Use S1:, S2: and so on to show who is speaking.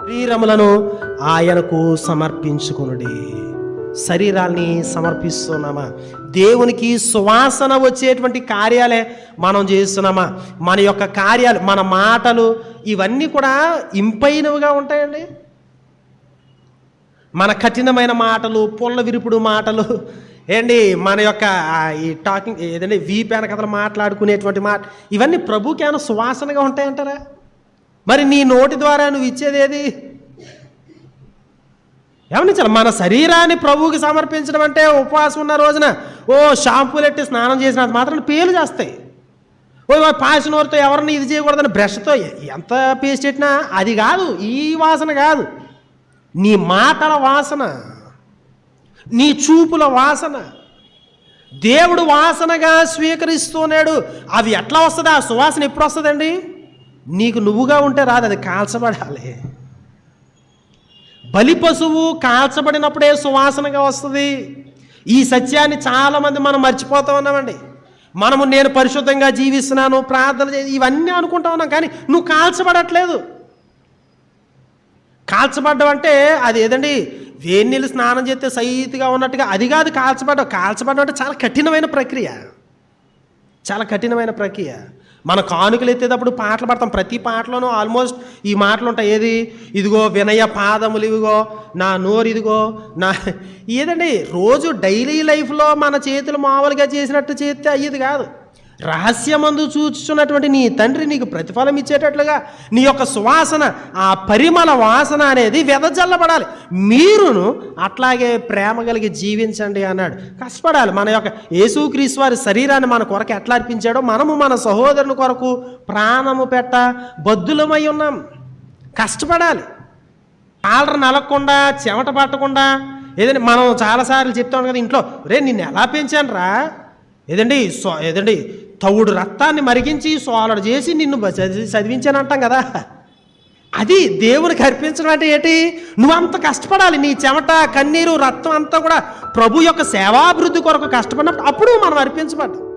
S1: శరీరములను ఆయనకు సమర్పించుకునుడి. శరీరాన్ని సమర్పిస్తున్నామా? దేవునికి సువాసన వచ్చేటువంటి కార్యాలే మనం చేస్తున్నామా? మన యొక్క కార్యాలు మన మాటలు ఇవన్నీ కూడా ఇంపైనవిగా ఉంటాయండి. మన కఠినమైన మాటలు పుల్ల విరుపుడు మాటలు ఏంటి? మన యొక్క ఈ టాకింగ్ ఏదంటే వీపాన కథలు మాట్లాడుకునేటువంటి మాట. ఇవన్నీ ప్రభుకి ఏమైనా సువాసనగా ఉంటాయంటారా? మరి నీ నోటి ద్వారా నువ్వు ఇచ్చేది ఏది? ఏమనించాలి మన శరీరాన్ని ప్రభువుకి సమర్పించడం అంటే ఉపవాసం ఉన్న రోజున ఓ షాంపూలు ఎట్టి స్నానం చేసినంత మాత్రం పేలు చేస్తాయి. ఓ పాసినోరుతో ఎవరిని ఇది చేయకూడదని బ్రష్తో ఎంత పేస్ట్ పెట్టినా అది కాదు ఈ వాసన కాదు. నీ మాటల వాసన. నీ చూపుల వాసన. దేవుడు వాసనగా స్వీకరిస్తున్నాడు అవి ఎట్లా వస్తుంది? ఆ సువాసన ఎప్పుడు వస్తుందండి? నీకు నువ్వుగా ఉంటే రాదు అది కాల్చబడాలి. బలి పశువు కాల్చబడినప్పుడే సువాసనగా వస్తుంది. ఈ సత్యాన్ని చాలామంది మనం మర్చిపోతూ ఉన్నామండి. మనము నేను పరిశుద్ధంగా జీవిస్తున్నాను ప్రార్థన ఇవన్నీ అనుకుంటా ఉన్నాం కానీ నువ్వు కాల్చబడట్లేదు. కాల్చబడ్డం అంటే అది ఏదండి? వేడి నీళ్ళు స్నానం చేస్తే సైతుగా ఉన్నట్టుగా అది కాదు కాల్చబడ్డం. కాల్చబడడం అంటే చాలా కఠినమైన ప్రక్రియ. చాలా కఠినమైన ప్రక్రియ. మన కానుకలు ఎత్తేటప్పుడు పాటలు పాడతాం. ప్రతి పాటలోనూ ఆల్మోస్ట్ ఈ మాటలు ఉంటాయి. ఏది? ఇదిగో వినయ పాదములు ఇవిగో నా నోరు ఇదిగో నా ఏదండి? రోజు డైలీ లైఫ్లో మన చేతులు మామూలుగా చేసినట్టు చేస్తే అయ్యేది కాదు. రహస్యమందు చూచుచున్నటువంటి నీ తండ్రి నీకు ప్రతిఫలం ఇచ్చేటట్లుగా నీ యొక్క సువాసన ఆ పరిమళ వాసన అనేది వెదజల్లబడాలి. మీరును అట్లాగే ప్రేమ కలిగి జీవించండి అన్నాడు. కష్టపడాలి. మన యొక్క యేసుక్రీస్తు వారి శరీరాన్ని మన కొరకు ఎట్లా అర్పించాడో మనము మన సహోదరుని కొరకు ప్రాణము పెట్ట బద్దులమై ఉన్నాం. కష్టపడాలి. కాలర నలగకుండా చెమట పట్టకుండా ఏదండి మనం చాలాసార్లు చెప్తాం కదా ఇంట్లో రే నిన్ను ఎలా పెంచాను రా ఏదండి సో ఏదండి తవుడు రక్తాన్ని మరిగించి సోలడు చేసి నిన్ను చదివించానంటాం చదివి చదివించాను అంటాం కదా. అది దేవునికి అర్పించడం అంటే ఏంటి? నువ్వంత కష్టపడాలి. నీ చెమట కన్నీరు రక్తం అంతా కూడా ప్రభు యొక్క సేవాభివృద్ధి కొరకు కష్టపడినప్పుడు అప్పుడు మనం అర్పించబడ్డాం.